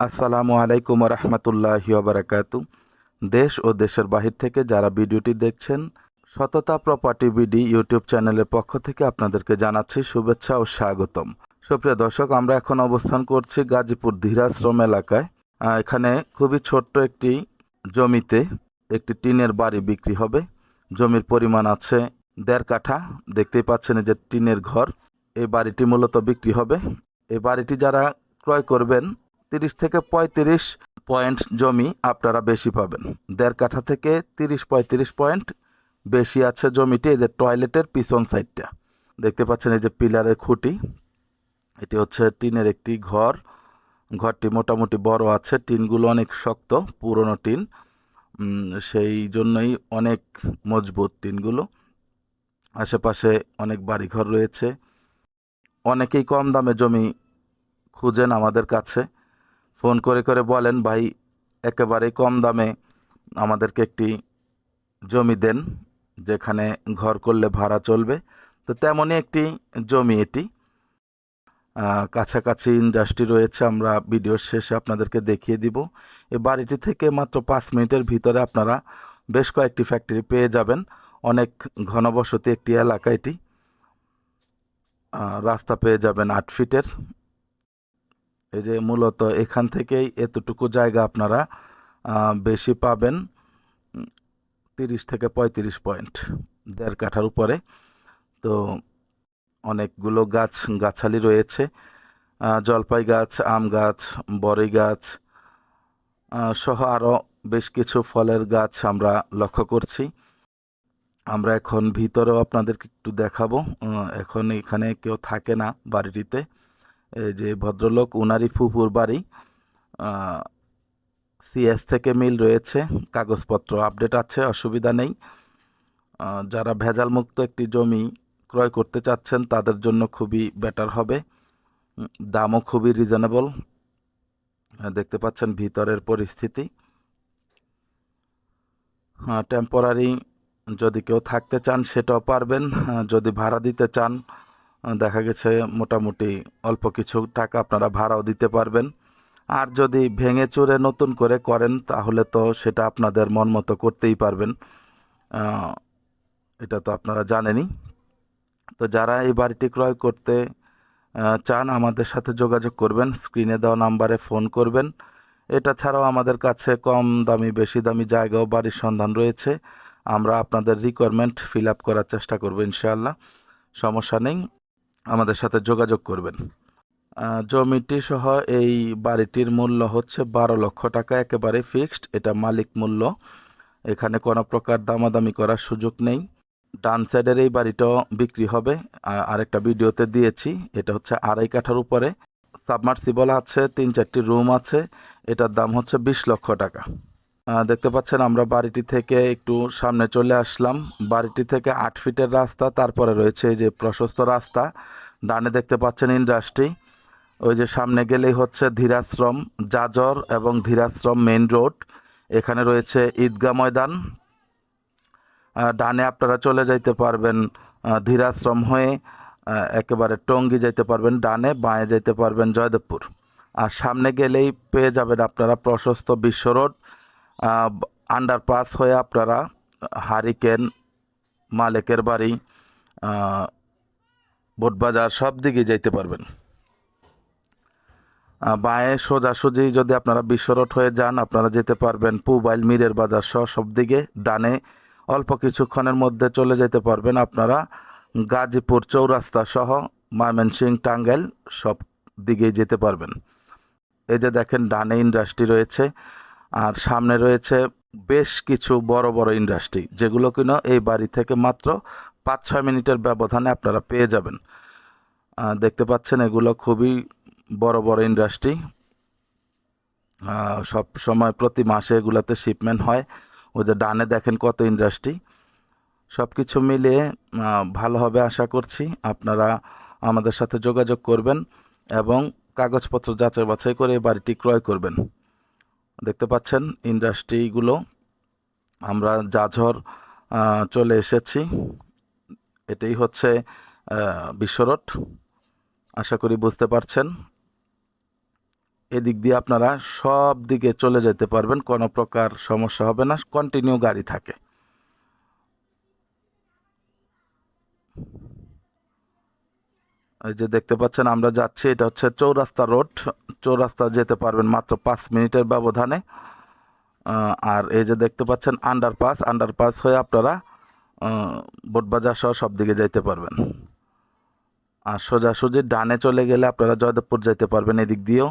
আসসালামু আলাইকুম রহমতুল্লাহি বারাকাতু দেশ ও দেশের বাহির থেকে যারা ভিডিওটি দেখছেন, সততা প্রপার্টি বিডি ইউটিউব চ্যানেলের পক্ষ থেকে আপনাদেরকে জানাচ্ছি শুভেচ্ছা ও স্বাগতম। সুপ্রিয় দর্শক, আমরা এখন অবস্থান করছি গাজীপুর ধীরাশ্রম এলাকায়। এখানে খুবই ছোট্ট একটি জমিতে একটি টিনের বাড়ি বিক্রি হবে। জমির পরিমাণ আছে দেড় কাঠা। দেখতেই পাচ্ছেন যে টিনের ঘর। এই বাড়িটি মূলত বিক্রি হবে। এই বাড়িটি যারা ক্রয় করবেন তিরিশ থেকে পঁয়ত্রিশ পয়েন্ট জমি আপনারা বেশি পাবেন। দেড় কাঠা থেকে তিরিশ পঁয়ত্রিশ পয়েন্ট বেশি আছে জমিটি এদের টয়লেটের পিছন সাইডটা। দেখতে পাচ্ছেন এই যে পিলারের খুঁটি। এটি হচ্ছে টিনের একটি ঘর। ঘরটি মোটামুটি বড় আছে, টিনগুলো অনেক শক্ত, পুরনো টিন। সেই জন্যই অনেক মজবুত টিনগুলো। আশেপাশে অনেক বাড়িঘর রয়েছে। অনেকেই কম দামে জমি খুঁজেন আমাদের কাছে। ফোন করে করে বলেন, ভাই, একেবারেই কম দামে আমাদেরকে একটি জমি দেন, যেখানে ঘর করলে ভাড়া চলবে। তো তেমনই একটি জমি এটি। কাছাকাছি ইন্ডাস্ট্রি রয়েছে, আমরা ভিডিওর শেষে আপনাদেরকে দেখিয়ে দিব। এই বাড়িটি থেকে মাত্র পাঁচ মিনিটের ভিতরে আপনারা বেশ কয়েকটি ফ্যাক্টরি পেয়ে যাবেন। অনেক ঘনবসতি একটি এলাকা এটি। রাস্তা পেয়ে যাবেন আট ফিটের এই যে মূলত এখান থেকেই এতটুকু জায়গা আপনারা বেশি পাবেন, তিরিশ থেকে পঁয়ত্রিশ পয়েন্ট দেড় কাঠার উপরে। তো অনেকগুলো গাছ, গাছালি রয়েছে জলপাই গাছ, আম গাছ, বড়ই গাছ সহ আরও বেশ কিছু ফলের গাছ আমরা লক্ষ্য করছি। আমরা এখন ভিতরেও আপনাদেরকে একটু দেখাবো এখন এখানে কেউ থাকে না বাড়িটিতে। যে ভদ্রলোক উনারি ফুপুর বাড়ি সিএস থেকে মিল রয়েছে কাগজপত্র আপডেট আছে অসুবিধা নেই। যারা ভেজাল মুক্ত একটি জমি ক্রয় করতে চাচ্ছেন তাদের জন্য খুবই বেটার হবে। দামও খুবই রিজনেবল। দেখতে পাচ্ছেন ভিতরের পরিস্থিতি। টেম্পোরারি যদি কেউ থাকতে চান সেটাও পারবেন। আহ, যদি ভাড়া দিতে চান দেখা গেছে মোটামুটি অল্প কিছু টাকা আপনারা ভাড়াও দিতে পারবেন। আর যদি ভেঙে চুরে নতুন করে করেন, তাহলে তো সেটা আপনাদের মন মতো করতেই পারবেন। এটা তো আপনারা জানেনই। তো যারা এই বাড়িটি ক্রয় করতে চান, আমাদের সাথে যোগাযোগ করবেন। স্ক্রিনে দেওয়া নাম্বারে ফোন করবেন। এটা ছাড়াও আমাদের কাছে কম দামি, বেশি দামি জায়গা ও বাড়ির সন্ধান রয়েছে। আমরা আপনাদের রিকোয়ারমেন্ট ফিল আপ করার চেষ্টা করব, ইনশাআল্লাহ। সমস্যা নেই। আমাদের সাথে যোগাযোগ করবেন। জমিটি সহ এই বাড়িটির মূল্য হচ্ছে বারো লক্ষ টাকা, একেবারে ফিক্সড। এটা মালিক মূল্য। এখানে কোনো প্রকার দামাদামি করার সুযোগ নেই। ডান সাইডের এই বাড়িটাও বিক্রি হবে। আরেকটা ভিডিওতে দিয়েছি। এটা হচ্ছে আড়াই কাঠার উপরে। সাবমার্সিবল আছে, তিন চারটি রুম আছে। এটার দাম হচ্ছে বিশ লক্ষ টাকা। দেখতে পাচ্ছেন আমরা বাড়িটি থেকে একটু সামনে চলে আসলাম। বাড়িটি থেকে আট ফিটের রাস্তা, তারপরে রয়েছে এই যে প্রশস্ত রাস্তা। ডানে দেখতে পাচ্ছেন ইন্ডাস্ট্রি। ওই যে সামনে গেলেই হচ্ছে ধীরাশ্রম, জাজর এবং ধীরাশ্রম মেইন রোড। এখানে রয়েছে ঈদগাহ ময়দান। ডানে আপনারা চলে যাইতে পারবেন ধীরাশ্রম হয়ে একেবারে টঙ্গী যাইতে পারবেন ডানে, বাঁয়ে যাইতে পারবেন জয়দেবপুর। আর সামনে গেলেই পেয়ে যাবেন আপনারা প্রশস্ত বিশ্ব রোড। আন্ডারপাস হয়ে আপনারা হারিকেন, মালেকের বাড়ি বোটবাজার সব দিকে যাইতে পারবেন। বাঁয়ে সোজাসুজি যদি আপনারা বিশ্ব রোড হয়ে যান, আপনারা যেতে পারবেন পুবাইল, মিরের বাজার সহ সব দিকে, ডানে অল্প কিছুক্ষণের মধ্যে চলে যেতে পারবেন আপনারা। গাজীপুর চৌরাস্তা সহ ময়মনসিং, টাঙ্গাইল সব দিকেই যেতে পারবেন। এই যে দেখেন, ডানে ইন্ডাস্ট্রি রয়েছে। আর সামনে রয়েছে বেশ কিছু বড় বড় ইন্ডাস্ট্রি যেগুলো কিনা এই বাড়ি থেকে মাত্র পাঁচ ছয় মিনিটের ব্যবধানে আপনারা পেয়ে যাবেন। দেখতে পাচ্ছেন এগুলো খুবই বড় বড় ইন্ডাস্ট্রি সব সময় প্রতি মাসে এগুলোতে শিপমেন্ট হয়। ওই যে ডানে দেখেন কত ইন্ডাস্ট্রি সব কিছু মিলিয়ে ভালো হবে আশা করছি। আপনারা আমাদের সাথে যোগাযোগ করবেন এবং কাগজপত্র যাচাই বাছাই করে এই বাড়িটি ক্রয় করবেন। দেখতে পাচ্ছেন ইন্ডাস্ট্রিগুলো। আমরা আহ, চলে এসেছি। এটাই হচ্ছে আহ, বিশ্ব রোড আশা করি বুঝতে পারছেন। এদিক দিয়ে আপনারা সব দিকে চলে যেতে পারবেন। কোনো প্রকার সমস্যা হবে না। কন্টিনিউ গাড়ি থাকে। এই যে দেখতে পাচ্ছেন আমরা যাচ্ছি। এটা হচ্ছে চৌরাস্তা রোড। চৌরাস্তা যেতে পারবেন মাত্র পাঁচ মিনিটের ব্যবধানে। আর এই যে দেখতে পাচ্ছেন আন্ডারপাস আন্ডারপাস হয়ে আপনারা বোটবাজার সহ সব দিকে যাইতে পারবেন। আর সোজাসুজি ডানে চলে গেলে আপনারা জয়দেবপুর যাইতে পারবেন এদিক দিয়েও।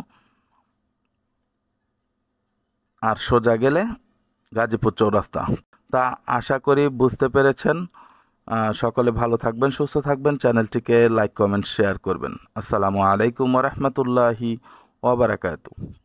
আর সোজা গেলে গাজীপুর চৌরাস্তা। তা আশা করি বুঝতে পেরেছেন। সকলে ভালো থাকবেন, সুস্থ থাকবেন। চ্যানেলটিকে লাইক, কমেন্ট, শেয়ার করবেন। আসসালামু আলাইকুম রহমতুল্লাহি wabarakatuh.